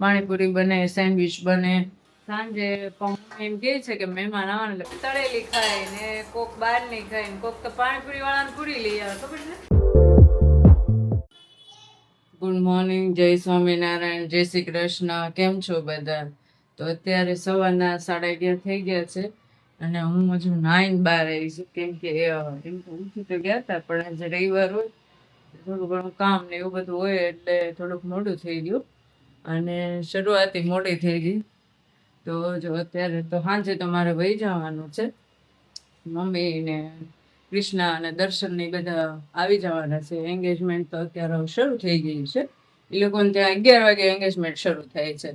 પાણીપુરી બને, સેન્ડવિચ બને. સાંજે એમ કે છે કે મહેમાન આવવાના એટલે તળેલી ખાય ને કોક બહારની ખાય ને કોક તો પાણીપુરી વાળાને પૂરી લઈ આવે, ખબર છે? ગુડ મોર્નિંગ જય સ્વામિનારાયણ, જય શ્રી કૃષ્ણ, કેમ છો બધા? તો અત્યારે સવારના સાડા અગિયાર થઈ ગયા છે અને હું હજુ નાઈન બાર આવી છું. કેમ કે એમ ઉઠી તો ગયા હતા, પણ આજે રવિવાર હોય, થોડું ઘણું કામ ને એવું બધું હોય એટલે થોડુંક મોડું થઈ ગયું. અને શરૂઆતી મોડી થઈ ગઈ. તો જો અત્યારે તો સાંજે તો મારે વહી જવાનું છે. મમ્મી ને કૃષ્ણ અને દર્શન ને બધા આવી જવાના છે. એન્ગેજમેન્ટ તો અત્યારે શરૂ થઈ ગઈ છે. એ લોકોને ત્યાં અગિયાર વાગે એન્ગેજમેન્ટ શરૂ થાય છે.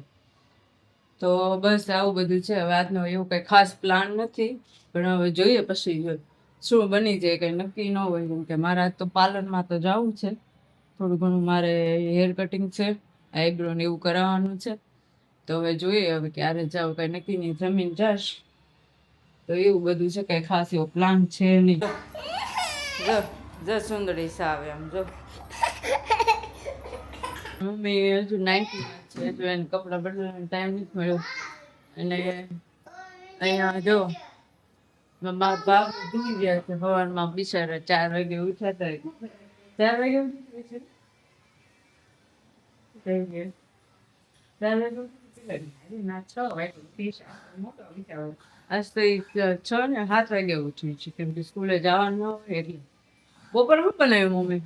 તો બસ આવું બધું છે. હવે આજનો એવું કંઈ ખાસ પ્લાન નથી. પણ હવે જોઈએ પછી શું બની જાય, કંઈ નક્કી ન હોય. કેમ કે મારે તો પાર્લરમાં તો જવું છે. થોડું ઘણું મારે હેર કટિંગ છે. આઈબ્રો ને એવું કરાવવાનું છે. તો હવે જોઈએ હવે ક્યારે જાવ કંઈ નક્કી નહીં. જમીન જાશ. તો એવું બધું છે કઈ ખાસ એવો પ્લાન છે નહીં. જો જો સુંદરી સાવે આમ જો. મમ્મી હજુ નાઇન્ટી છે તો એને કપડાં બદલવાનો ટાઈમ નથી મળ્યો. અને અહીંયા જો મારા બાપ ઉઠી ગયા છે સવારમાં બિચારા ચાર વાગે ઉઠ્યા હતા. ચાર વાગે ઉઠી થઈ ગયા. આજ તો છ ને સાત વાગે છે કેમ કે સ્કૂલે જવાનું હોય એટલે બપોર શું બનાવ્યું મમ્મી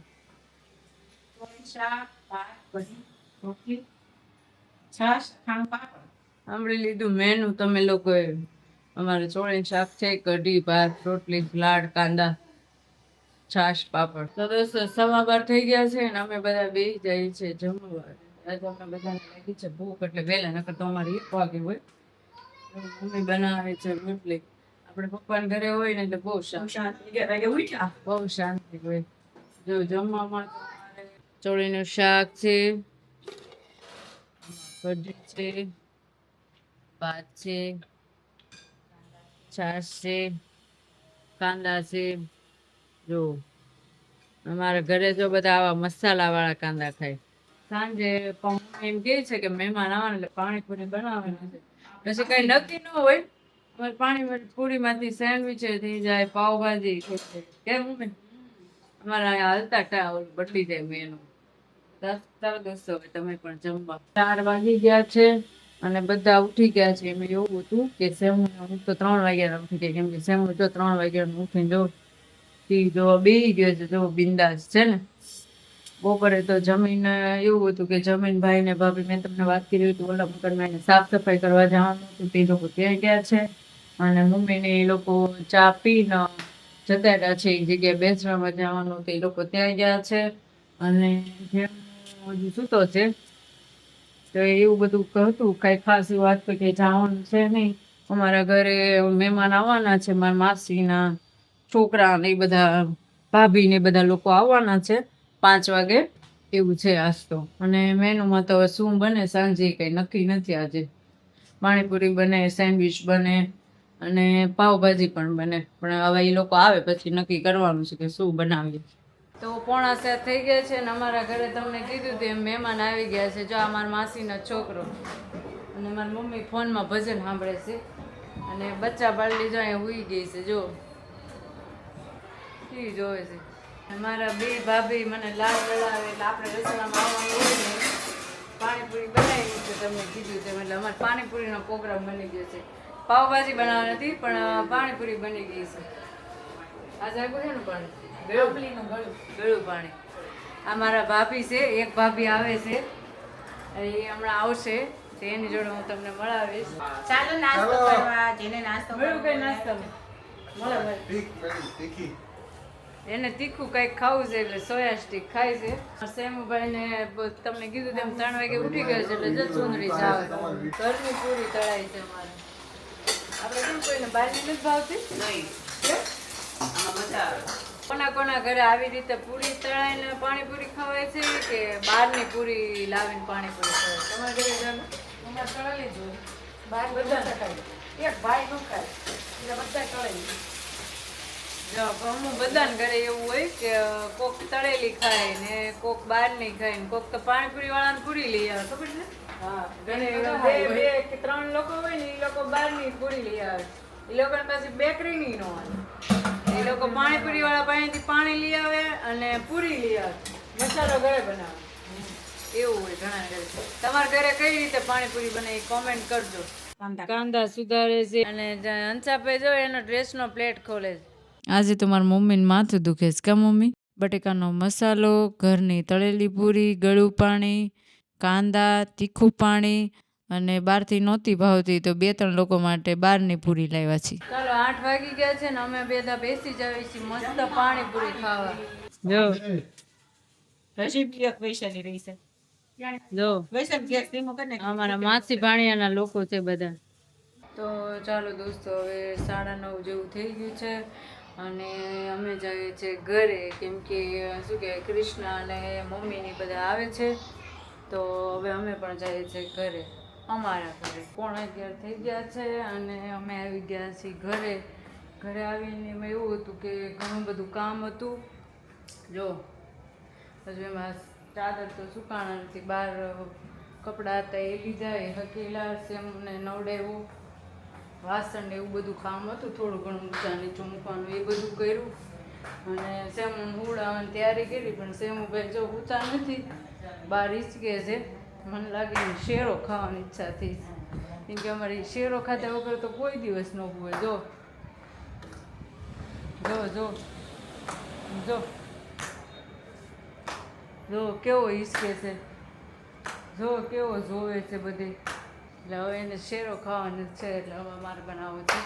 સાંભળી લીધું મેનુ તમે લોકોએ અમારે ચોળી શાક છે કઢી ભાત રોટલી લાડ કાંદા છાશ પાપડ તો દોસ્તો સવા બાર થઈ ગયા છે ને અમે બધા બે જઈએ છીએ જમવા આજે અમે બધાને લાગી છે ભૂખ એટલે વહેલા નકર તો અમારે એક વાગે હોય. મમ્મી બનાવે છે રોટલી. આપણે પપ્પાને ઘરે હોય ને એટલે બહુ શાંતિ. બહુ શાંતિ. હોય. જો જમવામાં ચોળીનું શાક છે કઢી છે ભાત છે છાશ છે કાંદા છે. જો અમારા ઘરે જો બધા આવા મસાલા વાળા કાંદા ખાય. સાંજે એમ કે છે કે મહેમાન આવવાના એટલે પાણીપુરી બનાવવાના છે. પછી કઈ નક્કી ન હોય, પાણી પૂરીમાંથી સેન્ડવિચ થઈ જાય પાવભાજી કેમ અમારા અહીંયા હાલતા ટા બદલી જાય મેનુ. દસ દોસ્તો હવે તમે પણ જમવા. ચાર વાગી ગયા છે અને બધા ઉઠી ગયા છે. એમ એવું હતું કે સેમુ, હું તો ત્રણ વાગ્યા ઉઠી ગઈ. કેમ કે સેમુ જો ત્રણ વાગ્યા ઉઠીને જો જોવા બેસી ગયો છે, જો બિંદાસ છે ને. બપોરે તો જમીન એવું હતું કે જમીન ભાઈ ને ભાભી, મેં તમને વાત કરી હતી ઓલા મકાનમાં એને સાફ સફાઈ કરવા જવાનું હતું. તે લોકો ત્યાં ગયા છે અને મમ્મીને એ લોકો ચા પીને જતા રહ્યા છે એક જગ્યાએ બેસવામાં જવાનું તે લોકો ત્યાં ગયા છે. અને જેમ હજુ સૂતો છે તો એવું બધું હતું, કાંઈ ખાસ વાત તો કે જવાનું છે નહીં. અમારા ઘરે મહેમાન આવવાના છે, મારા માસીના છોકરા ને એ બધા ભાભી ને બધા લોકો આવવાના છે. પાંચ વાગે એવું છે આજ તો. અને મેનુમાં તો શું બને સાંજે કંઈ નક્કી નથી આજે. પાણીપુરી બને, સેન્ડવિચ બને અને પાવભાજી પણ બને. પણ હવે એ લોકો આવે પછી નક્કી કરવાનું છે કે શું બનાવીએ. તો પોણા સાત થઈ ગયા છે ને અમારા ઘરે તમને કીધું તેમ મહેમાન આવી ગયા છે. જો આ મારા માસીનો છોકરો અને મારી મમ્મી ફોનમાં ભજન સાંભળે છે. અને બચ્ચા બાળલી જો અહીંયા હુઈ ગઈ છે, જો. ટીવી જોવે છે. અને મારા બે ભાભી મને લાડ બનાવે એટલે આપણે રસોડામાં આવવાનું હોય ને પાણીપુરી બનાવી છે તમને કીધું તેમ. એટલે અમારે પાણીપુરીનો પ્રોગ્રામ બની ગયો છે. પાવભાજી બનાવવાની નથી પણ પાણીપુરી બની ગઈ છે. આજે આપ્યું છે ને પાણી ગળું. ગળું પાણી. આ મારા ભાભી છે એક ભાભી આવે છે. એ હમણાં આવશે તો એની જોડે હું તમને મળાવીશ. ચાલો નાસ્તો કરવા જેને નાસ્તો મળ્યું કઈ કરવો નાસ્તો? મળે મળે. એને તીખું કંઈક ખાવું છે એટલે સોયા સ્ટીક ખાય છે. સેમુભાઈ ને તમને કીધું તેમ ત્રણ વાગે ઉઠી ગયો છે એટલે જ સુંદરી ચાવે ઘરની પૂરી તળાઈ છે મારે આપણે કેમ કોઈને બહારની નથી ભાવતી? નહીં. કોના કોના ઘરે આવી રીતે પૂરી તળાઈને પાણીપુરી ખવાય છે કે બહારની પૂરી લાવીને પાણીપુરી ખવાય? તમારા ઘરે જાણ અમારે તળેલી જ હોય. બહાર બધા ખાય એક ભાઈ ન ખાય એટલે બધા તળેલી. અમુક બધાને ઘરે એવું હોય કે કોક તળેલી ખાય ને કોક બહારની ખાય ને કોક તો પાણીપુરી વાળાને પૂરી લઈ આવે ખબર છે હા ઘણી બે બે કે ત્રણ લોકો હોય ને એ લોકો બહારની પૂરી લઈ આવે. એ લોકોને પાછી બેકરી નો હોય એ લોકો પાણીપુરી વાળા પાસેથી પાણી લઈ આવે અને પૂરી લઈ આવે. મસાલો ઘરે બનાવે. એવું હોય ઘણા ઘરે. તમારા ઘરે કઈ રીતે પાણીપુરી બને એ કોમેન્ટ કરજો. કાંદા. સુધારે છે અને હંસાપે જો એનો ડ્રેસનો પ્લેટ ખોલે છે. આજે તો મારા મમ્મીને માથું દુખે છે કા મમ્મી? બટેકાનો મસાલો ઘરની તળેલી પૂરી ગળું પાણી કાંદા તીખું પાણી અને બહારથી નહોતી ભાવતી તો બે ત્રણ લોકો માટે બહારની પૂરી લાવ્યા છીએ. ચાલો આઠ વાગી ગયા છે ને અમે બેધા બેસી જઈએ છીએ મસ્ત પાણીપુરી ખાવા. જો. રેસીપી એક વૈશાલી રહી છે. જો. વૈશાલ ગેસ ધીમો કરીને અમારા માસી ભાણિયાના લોકો છે બધા. તો ચાલો દોસ્તો હવે સાડા નવ જેવું થઈ ગયું છે. અને અમે જઈએ છીએ ઘરે. કેમ કે, શું કહેવાય, કૃષ્ણ અને મમ્મીની બધા આવે છે. તો હવે અમે પણ જઈએ છીએ ઘરે. અમારા ઘરે. પોણા અગિયાર થઈ ગયા છે અને અમે આવી ગયા છીએ ઘરે. ઘરે આવીને એમાં એવું હતું કે ઘણું બધું કામ હતું. જો, હજુ એમાં ચાદર તો સુકાણા નથી બહાર કપડાં હતા એ લીધા, એ હકેલા, સેમને નવડાવ્યું. વાસણ ને એવું બધું કામ હતું, થોડું ઘણું ઊંચા નીચું મૂકવાનું એ બધું કર્યું. અને સેમું હુડાવાની તૈયારી કરી, પણ સેમુભાઈ જો ઊંચા નથી બહાર હિંચકે છે. મને લાગે શેરો ખાવાની ઈચ્છા થઈ કેમ કે અમારી શેરો ખાધા વગર તો કોઈ દિવસ ન હોય. જો જો જો જો જો, કેવો હિસકે છે? જો, કેવો જોવે છે બધી? એટલે હવે એને શેરો ખાવાનો છે એટલે હવે મારે બનાવવું છે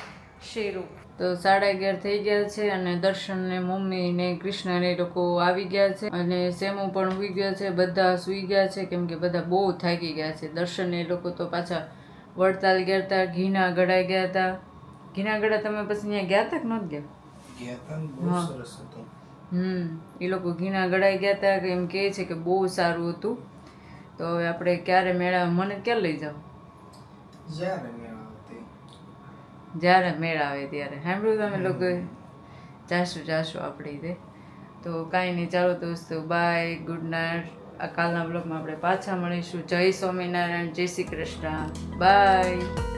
શેરો. તો સાડા અગિયાર થઈ ગયા છે અને દર્શન ને મમ્મી ને કૃષ્ણ ને લોકો આવી ગયા છે અને સેમો પણ ઉઈ ગયા છે બધા સુઈ ગયા છે કેમ કે બધા બહુ થાકી ગયા છે. દર્શન ને એ લોકો તો પાછા વડતાલ ગયા હતા ઘીના ગળાઈ ગયા હતા. ઘીના ગળા તમે પછી અહીંયા ગયા હતા કે નહોતા ગયા? હમ એ લોકો ઘીના ગળાઈ ગયા હતા કે એમ કહે છે કે બહુ સારું હતું. તો હવે આપણે ક્યારે મેળા મને ક્યાં લઈ જાઓ? જ્યારે મેળ જ્યારે મેળ આવે ત્યારે. સાંભળ્યું તમે લોકો જાશું જાશું આપણી રીતે તો કાંઈ નહીં ચાલો દોસ્તો બાય ગુડ નાઇટ આ કાલના બ્લોગમાં આપણે પાછા મળીશું. જય સ્વામિનારાયણ જય શ્રી કૃષ્ણ. બાય